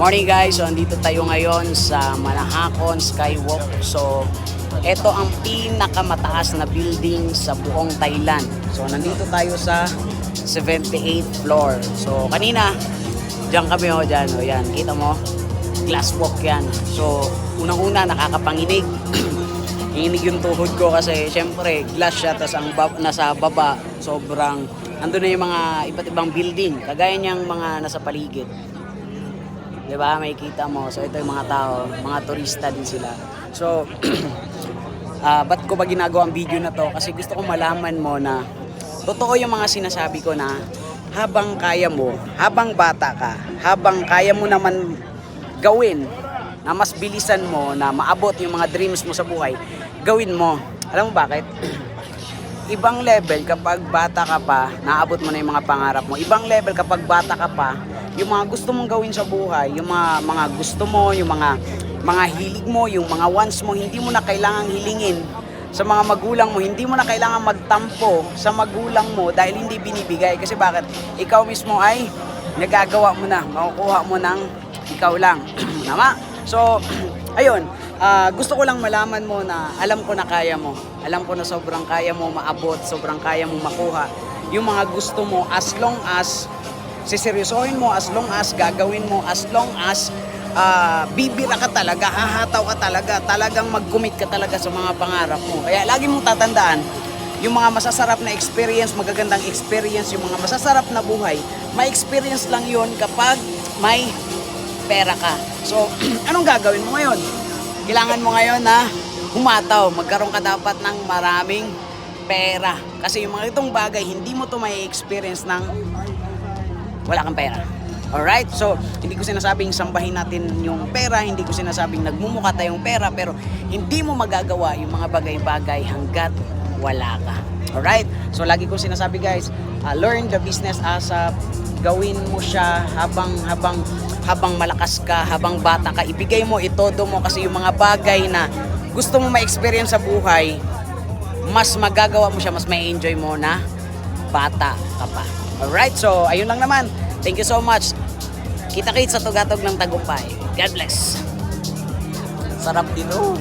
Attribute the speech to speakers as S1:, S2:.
S1: Morning guys, so andito tayo ngayon sa Manahakon Skywalk. So, ito ang pinakamataas na building sa buong Thailand. So, nandito tayo sa 78th floor. So, kanina, diyan kami ho, dyan. O yan, kita mo, glass walk yan. So, unang-una, nakakapanginig. Inig yung tuhod ko kasi syempre glass siya tapos ang bab- nasa baba sobrang andun na yung mga iba't ibang building kagaya niyang mga nasa paligid. 'Di ba? May kita mo. So ito yung mga tao, mga turista din sila. So ah ba't ko ba ginagawa ang video na to? Kasi gusto ko malaman mo na totoo yung mga sinasabi ko na habang kaya mo, habang bata ka, habang kaya mo naman gawin na mas bilisan mo na maabot yung mga dreams mo sa buhay, gawin mo. Alam mo bakit? Ibang level kapag bata ka pa, naabot mo na yung mga pangarap mo. Ibang level kapag bata ka pa, yung mga gusto mong gawin sa buhay, yung mga mga gusto mo, yung mga mga hilig mo, yung mga wants mo, hindi mo na kailangang hilingin sa mga magulang mo, hindi mo na kailangan magtampo sa magulang mo dahil hindi binibigay. Kasi bakit? Ikaw mismo ay nagagawa mo na, makukuha mo ng ikaw lang. Tama? So, ayun, ah, gusto ko lang malaman mo na alam ko na kaya mo. Alam ko na sobrang kaya mo maabot, sobrang kaya mo makuha yung mga gusto mo as long as siseryosohin mo, as long as gagawin mo, as long as ah, bibira ka talaga, hahataw ka talaga, talagang mag-commit ka talaga sa mga pangarap mo. Kaya lagi mong tatandaan, yung mga masasarap na experience, magagandang experience, yung mga masasarap na buhay, may experience lang yon kapag may pera ka. So, anong gagawin mo ngayon? Kailangan mo ngayon na humataw. Magkaroon ka dapat ng maraming pera. Kasi yung mga itong bagay, hindi mo to may experience ng wala kang pera. Alright? So, hindi ko sinasabing sambahin natin yung pera, hindi ko sinasabing nagmumukha tayong pera, pero hindi mo magagawa yung mga bagay-bagay hanggat wala ka. Alright? So, lagi ko sinasabi guys, uh, learn the business as a gawin mo siya habang habang habang malakas ka, habang bata ka, ibigay mo, itodo mo kasi yung mga bagay na gusto mo ma-experience sa buhay, mas magagawa mo siya, mas may enjoy mo na bata ka pa. Alright, so ayun lang naman. Thank you so much. Kita-kits sa tugatog ng tagumpay. God bless. Sarap dito.